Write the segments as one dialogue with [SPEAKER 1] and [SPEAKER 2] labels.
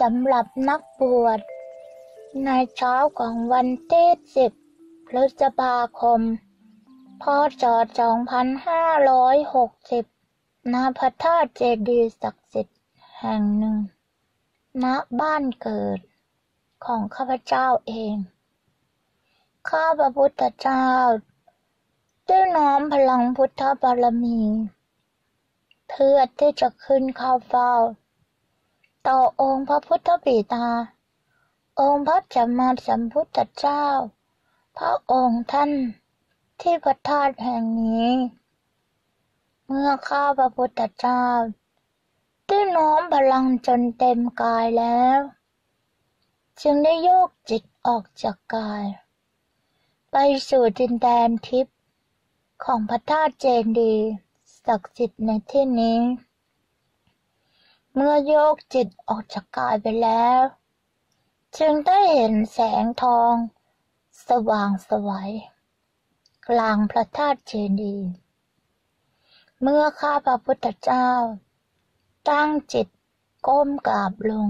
[SPEAKER 1] สำหรับนักบวช ในเช้าของวันที่สิบพฤษภาคม พศ 2560ณพระธาตุเจดีย์ศักดิ์สิทธิ์แห่งหนึ่ง ณ บ้านเกิดของข้าพเจ้าเอง ข้าพระพุทธเจ้าได้น้อมพลังพุทธบารมี เพื่อที่จะขึ้นเข้าเฝ้า ต่อองค์พระพุทธบิดา องค์พระจัมมาสัมพุทธเจ้า พระองค์ท่านที่พระธาตุแห่งนี้ เมื่อข้าพระพุทธเจ้าได้น้อมพลังจนเต็มกายแล้ว จึงได้โยกจิตออกจากกาย ไปสู่ดินแดนทิพย์ของพระธาตุเจดีย์ศักดิ์สิทธิ์ในที่นี้ เมื่อโยกจิตออกจากกายไปแล้ว จึงได้เห็นแสงทอง สว่างสวัยกลางพระธาตุเจดีย์เมื่อข้าพระพุทธเจ้า ตั้งจิตก้มกราบลง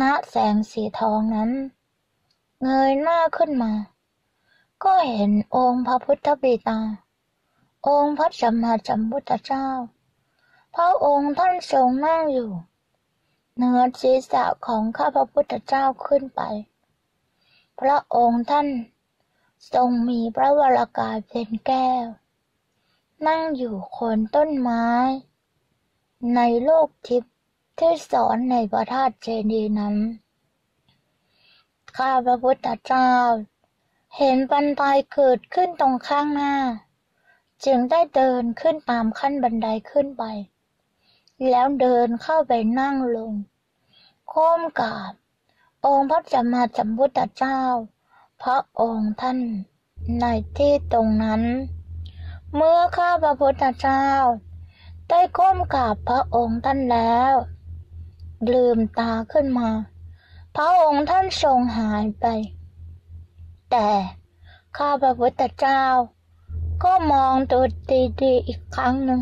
[SPEAKER 1] ณแสงสีทองนั้น เงยหน้าขึ้นมา ก็เห็นองค์พระพุทธบิดา องค์พระสัมมาสัมพุทธเจ้า พระองค์ท่านทรงนั่งอยู่เหนือศีรษะของข้าพระพุทธเจ้าขึ้นไป พระองค์ท่านทรงมีพระวรากายเป็นแก้ว นั่งอยู่โคนต้นไม้ ในโลกทิพย์ที่สอนในพระธาตุเจดีย์นั้น ข้าพระพุทธเจ้า เห็นบันไดเกิดขึ้นตรงข้างหน้า จึงได้เดินขึ้นตามขั้นบันไดขึ้นไป แล้วเดินเข้าไปนั่งลง โค้มกราบ องค์พระสัมมาสัมพุทธเจ้า พระองค์ท่านในที่ตรงนั้น เมื่อข้าพระพุทธเจ้า ได้ก้มกราบพระองค์ท่านแล้ว ลืมตาขึ้นมา พระองค์ท่านทรงหายไป แต่ข้าพระพุทธเจ้า ก็มองตัวดีๆอีกครั้งหนึ่ง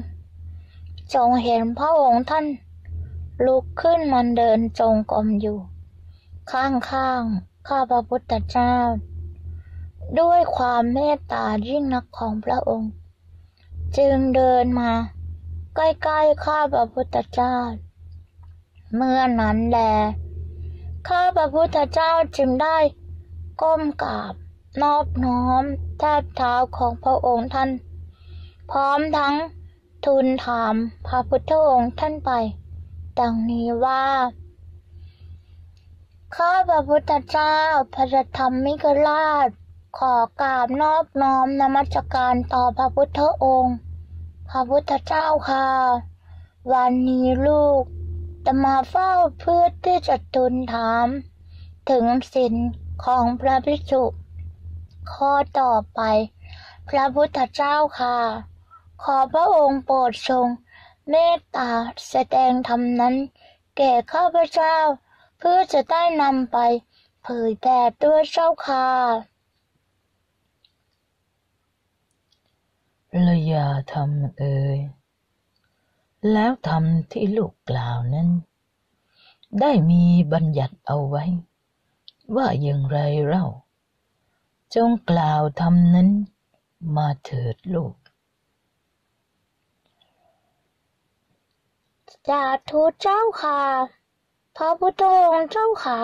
[SPEAKER 1] จงเห็นพระองค์ท่าน ลุกขึ้นมันเดินจงกรมอยู่ ข้างๆข้าพระพุทธเจ้า ด้วยความเมตตายิ่งนักของพระองค์ จึงเดินมา ใกล้ๆข้าพระพุทธเจ้า เมื่อนั้นแลข้าพระพุทธเจ้าจึงได้ก้มกราบนอบน้อมแทบเท้าของพระองค์ท่าน พร้อมทั้ง ทูลถามพระพุทธองค์ท่านไป ดังนี้ว่า ข้าพระพุทธเจ้าพระธรรมมิกราช ขอกราบนอบน้อมนมัสการต่อพระพุทธองค์ พระพุทธเจ้าค่ะ วันนี้ลูกจะมาเฝ้าเพื่อที่จะทูลถาม ถึงศีลของพระภิกษุข้อต่อไป พระพุทธเจ้าค่ะ ขอพระองค์โปรดทรง เมตตาแสดงธรรมนั้น แก่ข้าพเจ้า เพื่อจะได้นำไป เผยแผ่ด้วยเจ้าค่ะ
[SPEAKER 2] ระยาธรรมเอ่ยแล้วธรรมที่ลูกกล่าวนั้น ได้มีบัญญัติเอาไว้ ว่าอย่างไรเล่า จงกล่าวธรรมนั้นมาเถิดลูก
[SPEAKER 1] สาธุเจ้าค่ะ พระพุทธองค์เจ้าขา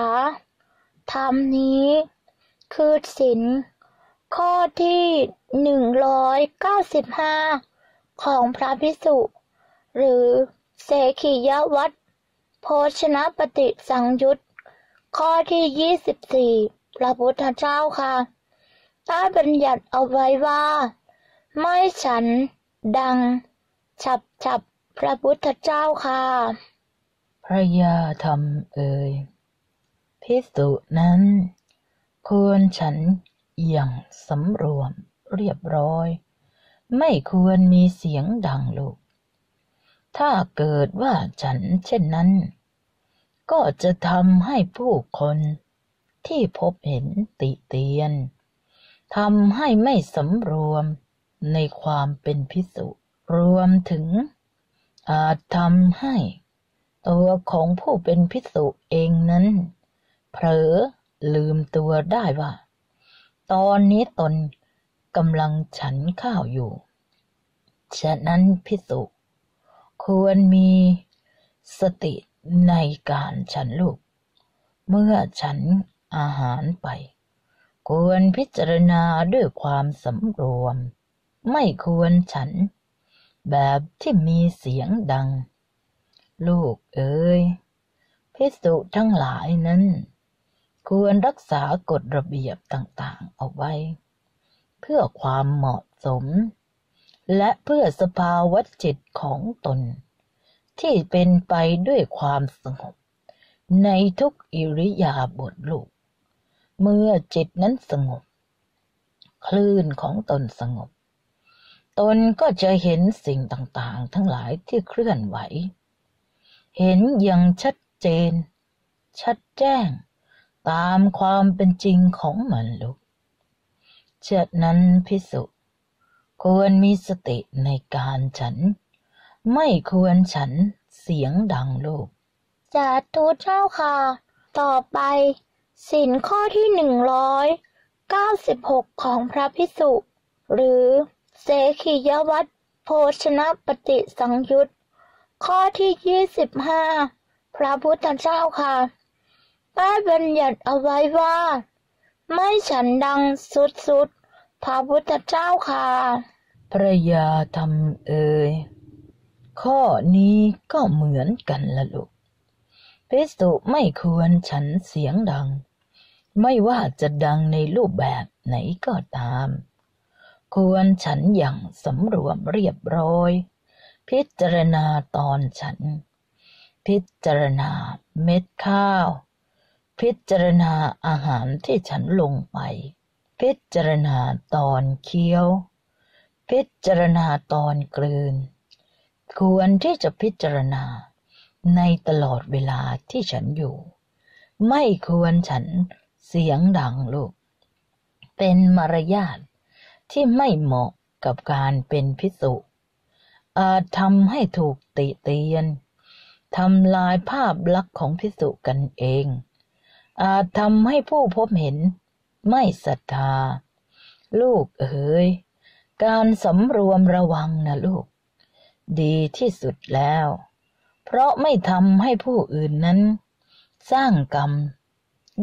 [SPEAKER 1] ธรรมนี้คือศีลข้อที่หนึ่งร้อยเก้าสิบห้าของพระพิสุหรือเสขียวัตโภชนะปฏิสังยุตข้อที่ยี่สิบสี่พระพุทธเจ้าค่ะได้บัญญัติเอาไว้ว่า ไม่ฉันดัง ฉับฉับ พระพุทธเจ้าค่ะ
[SPEAKER 2] พระยาธรรมเอ่ยพิสุนั้น ควรฉันอย่างสำรวมเรียบร้อย ไม่ควรมีเสียงดังลูกถ้าเกิดว่าฉันเช่นนั้น ก็จะทำให้ผู้คนที่พบเห็นติเตียนทำให้ไม่สำรวมในความเป็นพิสุรวมถึง อาจทำให้ ตัวของผู้เป็นพิสุเองนั้น เผลอลืมตัวได้ว่า ตอนนี้ตนกำลังฉันข้าวอยู่ ฉะนั้นพิสุควรมีสติในการฉันลูก เมื่อฉันอาหารไป ควรพิจารณาด้วยความสำรวม ไม่ควรฉัน แบบที่มีเสียงดัง ลูกเอ๋ยพิสุทั้งหลายนั้น ควรรักษากฎระเบียบต่างๆเอาไว้ เพื่อความเหมาะสม และเพื่อสภาวะจิตของตน ที่เป็นไปด้วยความสงบ ในทุกอิริยาบถลูก เมื่อจิตนั้นสงบ คลื่นของตนสงบ ตนก็จะเห็นสิ่งต่างๆ ทั้งหลายที่เคลื่อนไหว เห็นอย่างชัดเจน ชัดแจ้ง ตามความเป็นจริงของมันลูกเช่นนั้นพิสุควรมีสติในการฉัน ไม่ควรฉันเสียงดังลูก
[SPEAKER 1] สาธุเจ้าค่ะ ต่อไปสินข้อที่หนึ่งร้อยเก้าสิบหกของพระพิสุหรือ เสขียวัตรโภชนะปฏิสังยุตข้อที่ยี่สิบห้าพระพุทธเจ้าค่ะได้บัญญัติเอาไว้ว่า ไม่ฉันดังสุดๆพระพุทธเจ้าค่ะ
[SPEAKER 2] พระยาธรรมเอ่ยข้อนี้ก็เหมือนกันละลูกพิสุไม่ควรฉันเสียงดัง ไม่ว่าจะดังในรูปแบบไหนก็ตาม ควรฉันอย่างสำรวมเรียบร้อย พิจารณาตอนฉัน พิจารณาเม็ดข้าว พิจารณาอาหารที่ฉันลงไป พิจารณาตอนเคี้ยว พิจารณาตอนกลืน ควรที่จะพิจารณาในตลอดเวลาที่ฉันอยู่ ไม่ควรฉันเสียงดังลูก เป็นมารยาท ที่ไม่เหมาะกับการเป็นพิสุอาจทำให้ถูกติเตียนทำลายภาพลักษณ์ของพิสุกันเอง อาจทำให้ผู้พบเห็นไม่ศรัทธา ลูกเอ๋ยการสำรวมระวังนะลูก ดีที่สุดแล้ว เพราะไม่ทำให้ผู้อื่นนั้น สร้างกรรม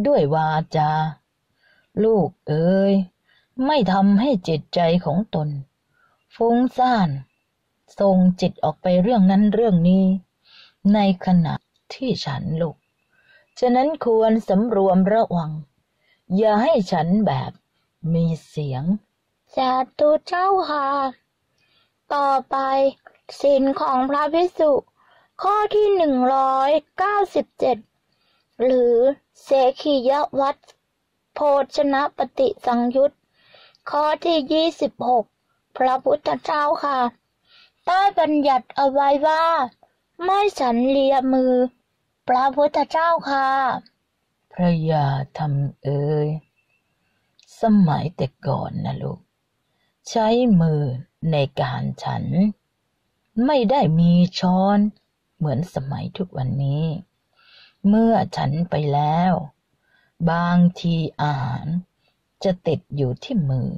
[SPEAKER 2] ด้วยวาจา ลูกเอ๋ย ไม่ทำให้จิตใจของตน ฟุ้งซ่านส่งจิตออกไปเรื่องนั้นเรื่องนี้ ในขณะที่ฉันลูกฉะนั้นควรสำรวมระวัง อย่าให้ฉันแบบมีเสียง
[SPEAKER 1] สาธุเจ้าค่ะ ต่อไปสินของพระพิสุข้อที่หนึ่งร้อยเก้าสิบเจ็ดหรือเสขียวัตโภชนะปฏิสังยุต ข้อที่ยี่สิบหกพระพุทธเจ้าค่ะได้บัญญัติเอาไว้ว่า ไม่ฉันเลียมือ พระพุทธเจ้าค่ะ
[SPEAKER 2] พระยาทำเอ่ยสมัยแต่ก่อนนะลูก ใช้มือในการฉัน ไม่ได้มีช้อนเหมือนสมัยทุกวันนี้ เมื่อฉันไปแล้ว บางทีอาหาร จะติดอยู่ที่มือ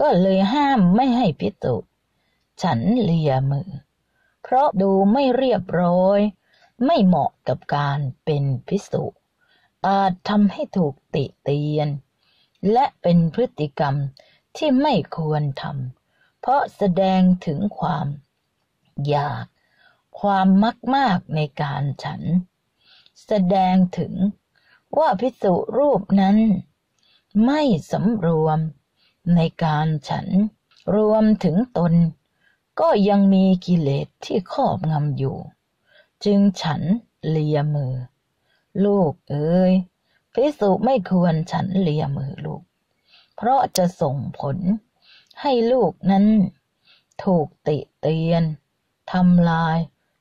[SPEAKER 2] ก็เลยห้ามไม่ให้พิสุฉันเลียมือ เพราะดูไม่เรียบร้อย ไม่เหมาะกับการเป็นพิสุอาจทำให้ถูกติเตียน และเป็นพฤติกรรมที่ไม่ควรทำเพราะแสดงถึงความอยาก ความมักมากในการฉัน แสดงถึงว่าพิสุรูปนั้น ไม่สำรวมในการฉันรวมถึงตน ก็ยังมีกิเลสที่ครอบงำอยู่ จึงฉันเลียมือ ลูกเอ๋ยพิสุไม่ควรฉันเลียมือลูก เพราะจะส่งผลให้ลูกนั้น ถูกติเตียนทำลาย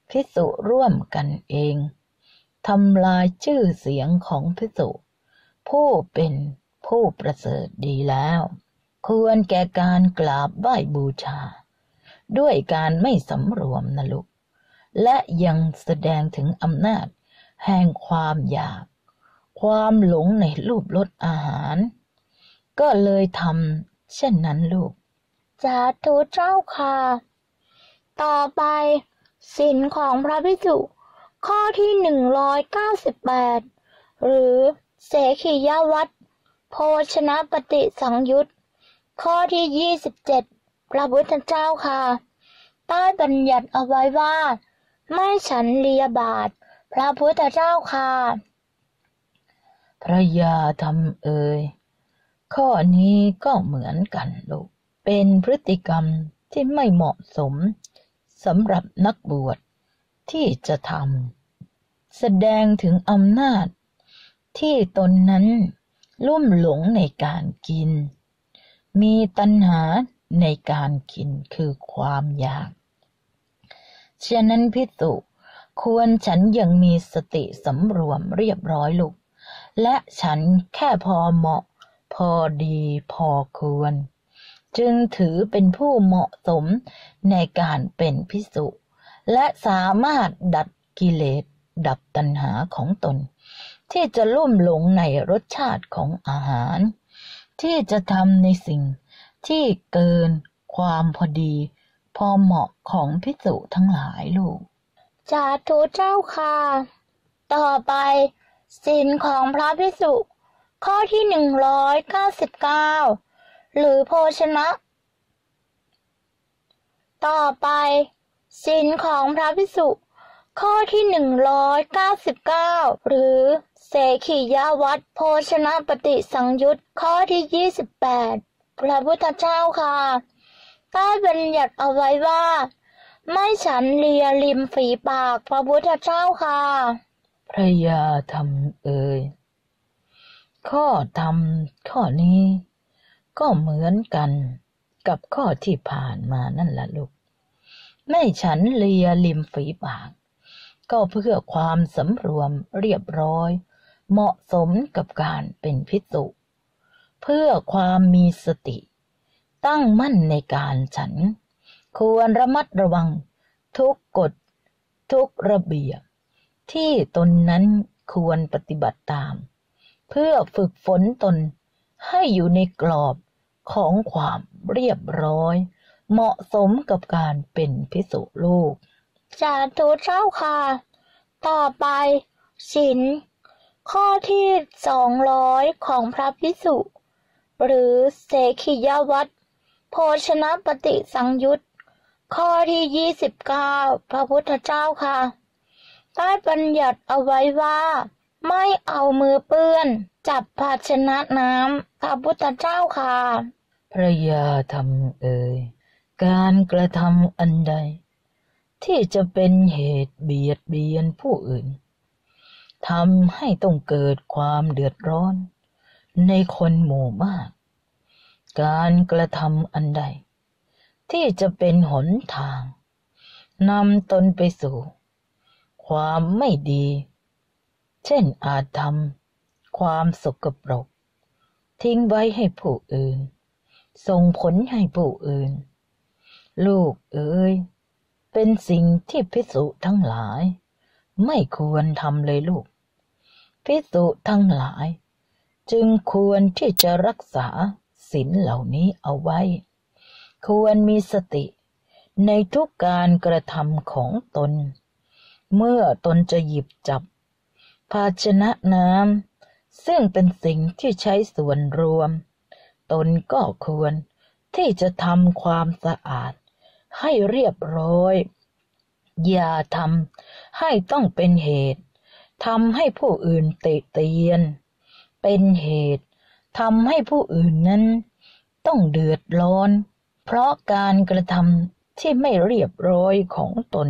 [SPEAKER 2] พิสุร่วมกันเองทำลายชื่อเสียงของพิสุผู้เป็น ผู้ประเสริฐดีแล้ว ควรแก่การกราบไหว้บูชา ด้วยการไม่สำรวมนะลูกและยังแสดงถึงอำนาจ แห่งความอยาก ความหลงในรูปรสอาหาร ก็เลยทำเช่นนั้นลูก
[SPEAKER 1] สาธุเจ้าค่ะ ต่อไปศีลของพระภิกษุข้อที่หนึ่งร้อยเก้าสิบแปดหรือเสขียวัต โภชนะปฏิสังยุตข้อที่ยี่สิบเจ็ดพระพุทธเจ้าค่ะ ใต้บัญญัติเอาไว้ว่า ไม่ฉันเลียบาท พระพุทธเจ้าค่ะ
[SPEAKER 2] พระยาทำเอ่ยข้อนี้ก็เหมือนกันลูก เป็นพฤติกรรมที่ไม่เหมาะสมสำหรับนักบวชที่จะทำแสดงถึงอำนาจที่ตนนั้น ลุ่มหลงในการกิน มีตัณหาในการกินคือความอยาก ฉะนั้นพิสุควรฉันยังมีสติสำรวมเรียบร้อยลูก และฉันแค่พอเหมาะ พอดีพอควร จึงถือเป็นผู้เหมาะสมในการเป็นพิสุและสามารถดัดกิเลสดับตัณหาของตน ที่จะลุ่มหลงในรสชาติของอาหาร ที่จะทำในสิ่งที่เกินความพอดี พอเหมาะของพิสุทั้งหลายลูก
[SPEAKER 1] จาธุเจ้าค่ะ ต่อไปศีลของพระภิกษุข้อที่หนึ่งร้อยเก้าสิบเก้าหรือโภชนะ ต่อไปศีลของพระภิกษุข้อที่หนึ่งร้อยเก้าสิบเก้าหรือ เสขียวัตโภชนะปฏิสังยุตข้อที่ยี่สิบแปดพระพุทธเจ้าค่ะใต้บัญญัติเอาไว้ว่า ไม่ฉันเลียริมฝีปากพระพุทธเจ้าค่ะ
[SPEAKER 2] พระยาทำเอ่ยข้อทำข้อนี้ ก็เหมือนกันกับข้อที่ผ่านมานั่นแหละลูก ไม่ฉันเลียริมฝีปาก ก็เพื่อความสำรวมเรียบร้อย เหมาะสมกับการเป็นพิสุเพื่อความมีสติ ตั้งมั่นในการฉัน ควรระมัดระวังทุกกฎ ทุกระเบียบ ที่ตนนั้นควรปฏิบัติตาม เพื่อฝึกฝนตนให้อยู่ในกรอบของความเรียบร้อย เหมาะสมกับการเป็นพิสุลูก
[SPEAKER 1] จาธุเจ้าค่ะ ต่อไปศีล ข้อที่สองร้อยของพระพิสุ หรือเสขียวัตรโภชนะปฏิสังยุตข้อที่ยี่สิบเก้าพระพุทธเจ้าค่ะใต้บัญญัติเอาไว้ว่า ไม่เอามือเปื้อน จับภาชนะน้ำพระพุทธเจ้าค่ะ
[SPEAKER 2] พระยาทำเอ่ยการกระทำอันใด ที่จะเป็นเหตุเบียดเบียนผู้อื่น ทำให้ต้องเกิดความเดือดร้อน ในคนหมู่มาก การกระทำอันใด ที่จะเป็นหนทางนำตนไปสู่ ความไม่ดี เช่นอาจทำความสกปรก ทิ้งไว้ให้ผู้อื่น ส่งผลให้ผู้อื่น ลูกเอ๋ยเป็นสิ่งที่พิสุทั้งหลาย ไม่ควรทำเลยลูก พิสุทั้งหลาย จึงควรที่จะรักษาศีลเหล่านี้เอาไว้ ควรมีสติในทุกการกระทำของตน เมื่อตนจะหยิบจับ ภาชนะน้ำซึ่งเป็นสิ่งที่ใช้ส่วนรวม ตนก็ควรที่จะทำความสะอาดให้เรียบร้อย อย่าทำให้ต้องเป็นเหตุ ทำให้ผู้อื่นเตะเตียน เป็นเหตุทำให้ผู้อื่นนั้น ต้องเดือดร้อน เพราะการกระทำที่ไม่เรียบร้อยของตน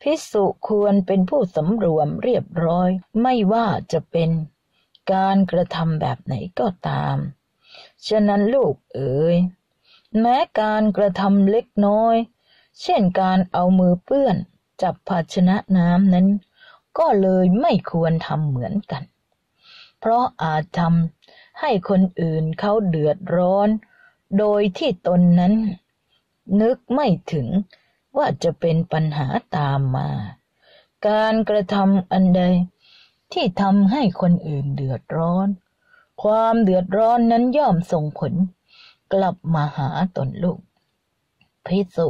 [SPEAKER 2] พิสุควรเป็นผู้สำรวมเรียบร้อย ไม่ว่าจะเป็นการกระทำแบบไหนก็ตาม ฉะนั้นลูกเอ๋ย แม้การกระทำเล็กน้อย เช่นการเอามือเปื้อนจับภาชนะน้ำนั้น ก็เลยไม่ควรทำเหมือนกัน เพราะอาจทำให้คนอื่นเขาเดือดร้อน โดยที่ตนนั้น นึกไม่ถึงว่าจะเป็นปัญหาตามมา การกระทำอันใดที่ทำให้คนอื่นเดือดร้อน ความเดือดร้อนนั้นย่อมส่งผล กลับมาหาตนลูกพิสุ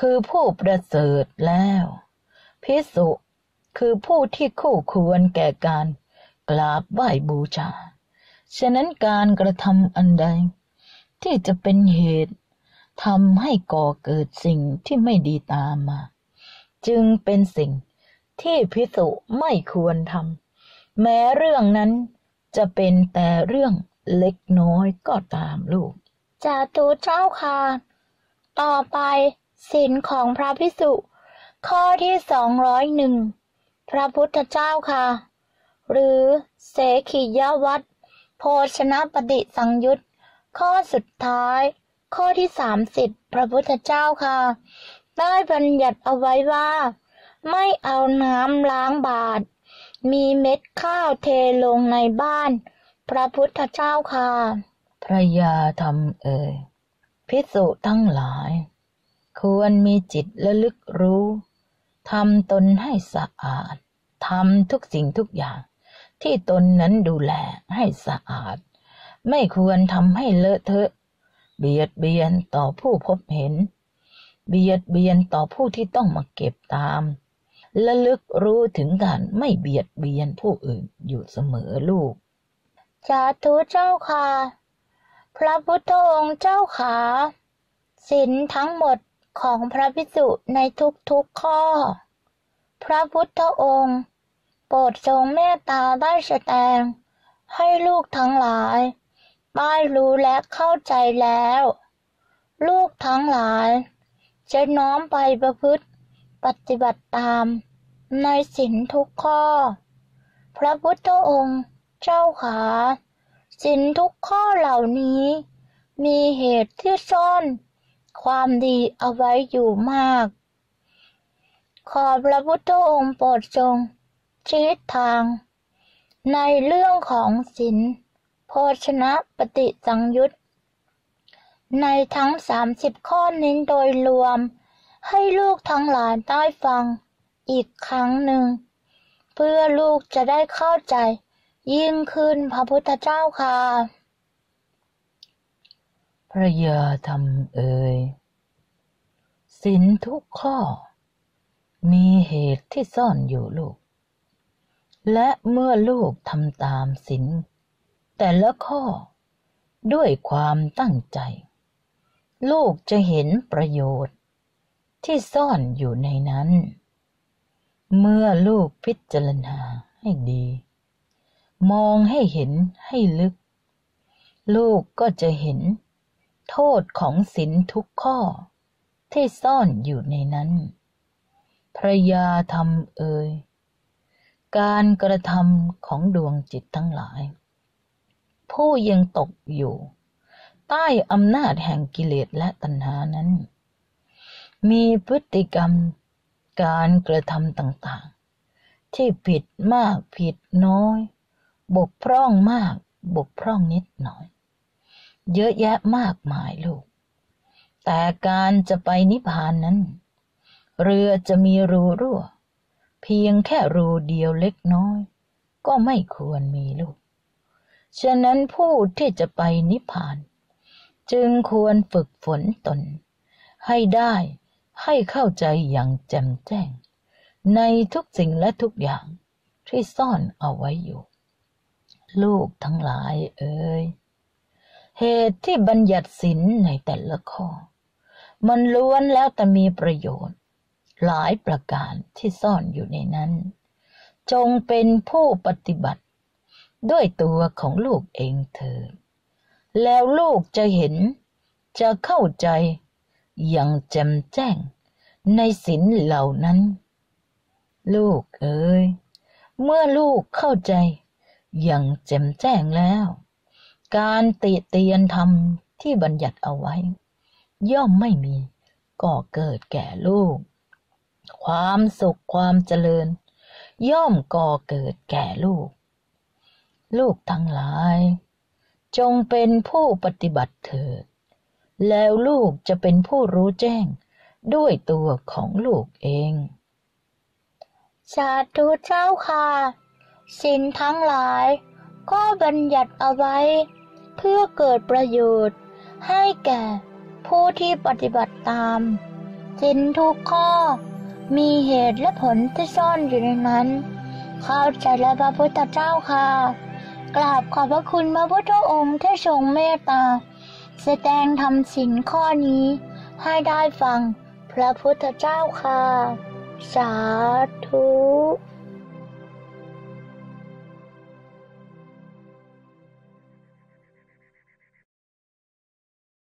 [SPEAKER 2] คือผู้ประเสริฐแล้ว พิสุ คือผู้ที่คู่ควรแก่การกราบไหว้บูชา ฉะนั้นการกระทำอันใด ที่จะเป็นเหตุทำให้ก่อเกิดสิ่งที่ไม่ดีตามมา จึงเป็นสิ่งที่พิสุไม่ควรทำแม้เรื่องนั้นจะเป็นแต่เรื่องเล็กน้อยก็ตามลูก
[SPEAKER 1] จาตุเจ้าค่ะ ต่อไปศีลของพระพิสุ ข้อที่สองร้อยหนึ่ง พระพุทธเจ้าค่ะ หรือเสขียวัตโภชนะปฏิสังยุตข้อสุดท้าย ข้อที่สามสิบพระพุทธเจ้าค่ะ ได้บัญญัติเอาไว้ว่า ไม่เอาน้ำล้างบาตรมีเม็ดข้าวเทลงในบ้าน พระพุทธเจ้าค่ะ
[SPEAKER 2] พระยาธรรมเอ่ยพิสุทั้งหลาย ควรมีจิตระลึกรู้ทำตนให้สะอาด ทำทุกสิ่งทุกอย่าง ที่ตนนั้นดูแลให้สะอาด ไม่ควรทำให้เลอะเทอะ เบียดเบียนต่อผู้พบเห็น เบียดเบียนต่อผู้ที่ต้องมาเก็บตามและลึกรู้ถึงการไม่เบียดเบียนผู้อื่นอยู่เสมอลูก
[SPEAKER 1] สาธุเจ้าค่ะ พระพุทธองค์เจ้าขาศีลทั้งหมดของพระพิสุในทุกๆข้อ พระพุทธองค์ ปรดทรงเมตตาได้แสดง ให้ลูกทั้งหลาย ได้รู้และเข้าใจแล้ว ลูกทั้งหลาย จะน้อมไปประพฤติปฏิบัติตามในศีลทุกข้อ พระพุทธองค์เจ้าขาศีลทุกข้อเหล่านี้ มีเหตุที่ซ่อน ความดีเอาไว้อยู่มาก ขอพระพุทธองค์โปรดทรง ชี้ทาง ในเรื่องของศีลโภชนะปฏิสังยุตในทั้งสามสิบข้อนี้โดยรวม ให้ลูกทั้งหลายได้ฟังอีกครั้งหนึ่ง เพื่อลูกจะได้เข้าใจ ยิ่งขึ้นพระพุทธเจ้าค่ะ
[SPEAKER 2] พระยาธรรมเอ่ยสินทุกข้อ มีเหตุที่ซ่อนอยู่ลูก และเมื่อลูกทำตามสินแต่ละข้อด้วยความตั้งใจ ลูกจะเห็นประโยชน์ที่ซ่อนอยู่ในนั้น เมื่อลูกพิจารณาให้ดี มองให้เห็นให้ลึก ลูกก็จะเห็นโทษของศีลทุกข้อที่ซ่อนอยู่ในนั้นพระยาธรรมเอ่ย การกระทำของดวงจิตทั้งหลาย ผู้ยังตกอยู่ ใต้อำนาจแห่งกิเลสและตัณหานั้น มีพฤติกรรมการกระทำต่างๆ ที่ผิดมากผิดน้อย บกพร่องมาก บกพร่องนิดหน่อย เยอะแยะมากมายลูก แต่การจะไปนิพพานนั้น เรือจะมีรูรั่ว เพียงแค่รูเดียวเล็กน้อย ก็ไม่ควรมีลูก ฉะนั้นผู้ที่จะไปนิพพาน จึงควรฝึกฝนตน ให้ได้ให้เข้าใจอย่างแจ่มแจ้ง ในทุกสิ่งและทุกอย่างที่ซ่อนเอาไว้อยู่ ลูกทั้งหลายเอ่ยเหตุที่บัญญัติสินในแต่ละข้อ มันล้วนแล้วแต่มีประโยชน์ หลายประการที่ซ่อนอยู่ในนั้น จงเป็นผู้ปฏิบัติ ด้วยตัวของลูกเองเถิดแล้วลูกจะเห็นจะเข้าใจอย่างแจ่มแจ้งในศีลเหล่านั้น ลูกเอ๋ยเมื่อลูกเข้าใจอย่างแจ่มแจ้งแล้ว การติเตียนธรรมที่บัญญัติเอาไว้ ย่อมไม่มีก่อเกิดแก่ลูก ความสุขความเจริญ ย่อมก่อเกิดแก่ลูก ลูกทั้งหลาย จงเป็นผู้ปฏิบัติเถิด แล้วลูกจะเป็นผู้รู้แจ้งด้วยตัวของลูกเอง
[SPEAKER 1] สาธุเจ้าค่ะสินทั้งหลาย ก็บัญญัติเอาไว้ เพื่อเกิดประโยชน์ ให้แก่ผู้ที่ปฏิบัติตามสินทุกข้อ มีเหตุและผลที่ซ่อนอยู่ในนั้น เข้าใจแล้วพระพุทธเจ้าค่ะ กราบขอบพระคุณพระพุทธองค์ที่ทรงเมตตา แสดงทำสินข้อนี้ให้ได้ฟังพระพุทธเจ้าค่ะ สาธุ